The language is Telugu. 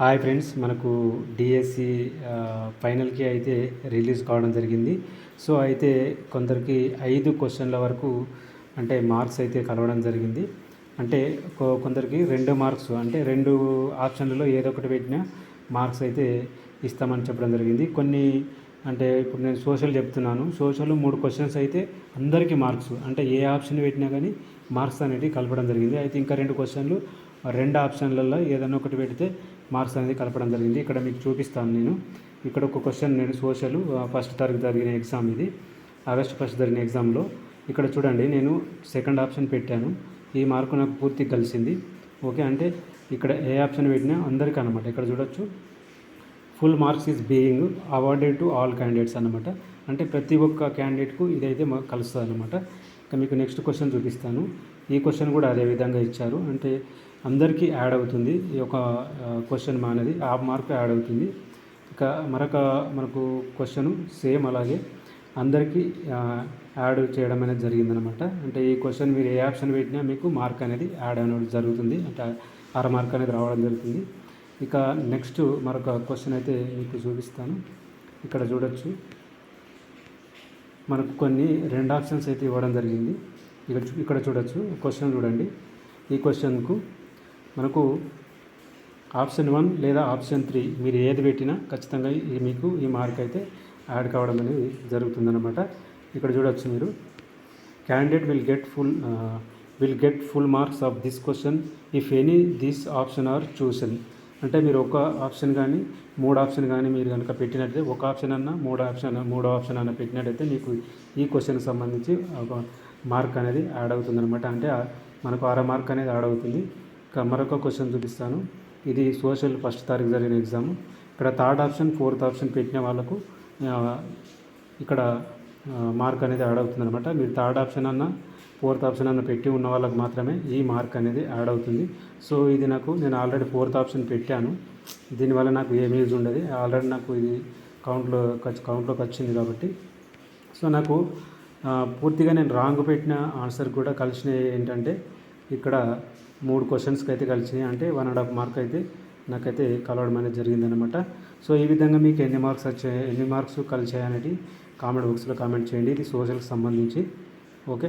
హాయ్ ఫ్రెండ్స్ మనకు డిఎస్సి ఫైనల్కి అయితే రిలీజ్ కావడం జరిగింది. సో అయితే కొందరికి ఐదు క్వశ్చన్ల వరకు అంటే మార్క్స్ అయితే కలవడం జరిగింది. అంటే కొ- కొందరికి రెండు మార్క్స్ అంటే రెండు ఆప్షన్లలో ఏదో ఒకటి పెట్టినా మార్క్స్ అయితే ఇస్తామని చెప్పడం జరిగింది. కొన్ని అంటే ఇప్పుడు నేను సోషల్ చెప్తున్నాను. సోషల్ మూడు క్వశ్చన్స్ అయితే అందరికీ మార్క్స్ అంటే ఏ ఆప్షన్ పెట్టినా కానీ మార్క్స్ అనేది కలపడం జరిగింది. అయితే ఇంకా రెండు క్వశ్చన్లు రెండు ఆప్షన్లలో ఏదైనా ఒకటి పెడితే మార్క్స్ అనేది కలపడం జరిగింది. ఇక్కడ మీకు చూపిస్తాను నేను. ఇక్కడ ఒక క్వశ్చన్ నేను సోషల్ ఫస్ట్ తారీఖు జరిగిన ఎగ్జామ్ ఇది. ఆగస్ట్ ఫస్ట్ జరిగిన ఎగ్జామ్లో. ఇక్కడ చూడండి నేను సెకండ్ ఆప్షన్ పెట్టాను. ఈ మార్కు నాకు పూర్తిగా కలిసింది. ఓకే అంటే ఇక్కడ ఏ ఆప్షన్ పెట్టినా అందరికీ అనమాట ఇక్కడ చూడొచ్చు. Full marks is being awarded to all candidates అనమాట అంటే ప్రతి ఒక్క క్యాండిడేట్కు ఇదైతే మాకు కలుస్తుంది అనమాట ఇక మీకు నెక్స్ట్ క్వశ్చన్ చూపిస్తాను. ఈ క్వశ్చన్ కూడా అదే విధంగా ఇచ్చారు. అంటే అందరికీ యాడ్ అవుతుంది. ఈ యొక్క క్వశ్చన్ మా అనేది ఆ మార్క్ యాడ్ అవుతుంది. ఇక మరొక మనకు క్వశ్చన్ సేమ్ అలాగే అందరికీ యాడ్ చేయడం అనేది జరిగిందనమాట అంటే ఈ క్వశ్చన్ మీరు ఏ ఆప్షన్ పెట్టినా మీకు మార్క్ అనేది యాడ్ అనేది జరుగుతుంది. అంటే అర మార్క్ అనేది రావడం జరుగుతుంది. ఇక నెక్స్ట్ మరొక క్వశ్చన్ అయితే మీకు చూపిస్తాను. ఇక్కడ చూడొచ్చు. మనకు కొన్ని రెండు ఆప్షన్స్ అయితే ఇవ్వడం జరిగింది. ఇక్కడ ఇక్కడ చూడొచ్చు. క్వశ్చన్ చూడండి. ఈ క్వశ్చన్కు మనకు ఆప్షన్ వన్ లేదా ఆప్షన్ త్రీ మీరు ఏది పెట్టినా ఖచ్చితంగా ఈ మీకు ఈ మార్క్ అయితే యాడ్ కావడం అనేది జరుగుతుందన్నమాట. ఇక్కడ చూడొచ్చు మీరు. Candidate will get full will get full marks of this question if any this option are chosen అంటే మీరు ఒక ఆప్షన్ కానీ మూడు ఆప్షన్ కానీ మీరు కనుక పెట్టినట్లయితే ఒక ఆప్షన్ అన్న మూడు ఆప్షన్ మూడో ఆప్షన్ అన్న పెట్టినట్టయితే మీకు ఈ క్వశ్చన్కి సంబంధించి ఒక మార్క్ అనేది యాడ్ అవుతుందన్నమాట. అంటే మనకు అర మార్క్ అనేది యాడ్ అవుతుంది. ఇక మరొక క్వశ్చన్ చూపిస్తాను. ఇది సోషల్ ఫస్ట్ తారీఖు జరిగిన ఎగ్జామ్ ఇక్కడ థర్డ్ ఆప్షన్ ఫోర్త్ ఆప్షన్ పెట్టిన వాళ్ళకు ఇక్కడ మార్క్ అనేది యాడ్ అవుతుంది అనమాట మీరు థర్డ్ ఆప్షన్ అన్న ఫోర్త్ ఆప్షన్ అన్న పెట్టి ఉన్న వాళ్ళకి మాత్రమే ఈ మార్క్ అనేది యాడ్ అవుతుంది. సో ఇది నాకు నేను ఆల్రెడీ ఫోర్త్ ఆప్షన్ పెట్టాను. దీనివల్ల నాకు ఏం యూజ్ ఉండదు. ఆల్రెడీ నాకు ఇది కౌంట్లో కౌంట్లోకి వచ్చింది కాబట్టి. సో నాకు పూర్తిగా నేను రాంగ్ పెట్టిన ఆన్సర్ కూడా కలిసినవి ఏంటంటే ఇక్కడ మూడు క్వశ్చన్స్కి అయితే కలిసినాయి అంటే వన్ అండ్ హాఫ్ మార్క్ అయితే నాకైతే కలవడం అనేది జరిగిందనమాట సో ఈ విధంగా మీకు ఎన్ని మార్క్స్ వచ్చాయి ఎన్ని మార్క్స్ కలిసాయి అనేది కామెంట్ బాక్స్లో కామెంట్ చేయండి. ఇది సోషల్కి సంబంధించి. ఓకే?